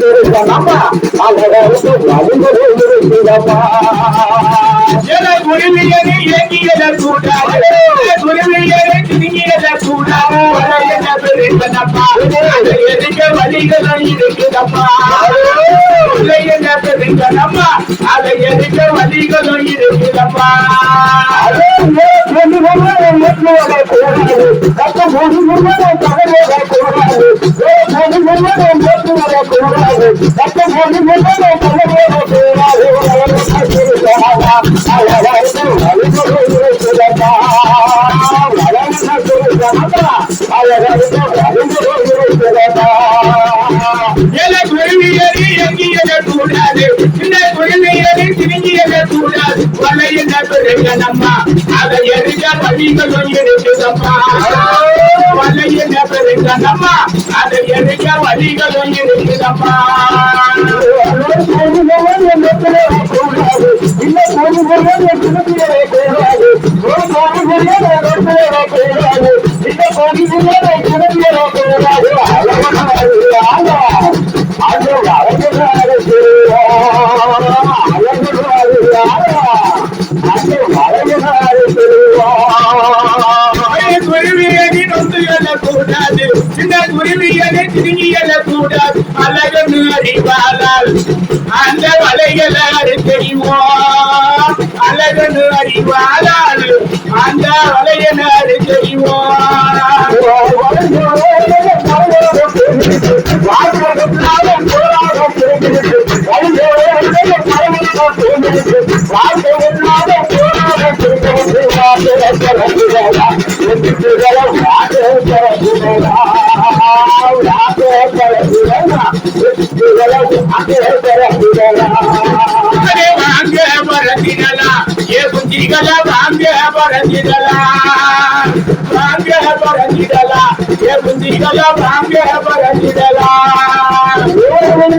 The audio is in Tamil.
நம்ம அழகாக வழிமுறை இருக்குதப்பா என குருவியனை ஏங்கியத திருங்கியத கூடாது என்ன வழிகளும் இருக்குதப்பா என்ன பெருந்தனப்பா அதை எதுக்க வழிகளும் போது கட்ட போது தகவலை கூடாது. என அதை எதுக்க வழிகளும் இருக்குதப்பா வலை அதை எதுக்க வழிகளும் இருக்குதப்பா பழைய நொந்து எழக்கூடாது இந்த குருவியனை திருங்கி எழக்கூடாது அழகனு அறிவாளால் அந்த வலைகளை அறிதெரியுமோ அழகனு அறிவாளால் அந்த வலையன அறிதெரியுமோ வாழ்க்கை வாங்க பரத்திடலா ஏ குஞ்சிகளா வாங்க பரத்திடலா வாங்க பரத்திடலா ஏ குஞ்சிகளா வாங்க பரத்திடலா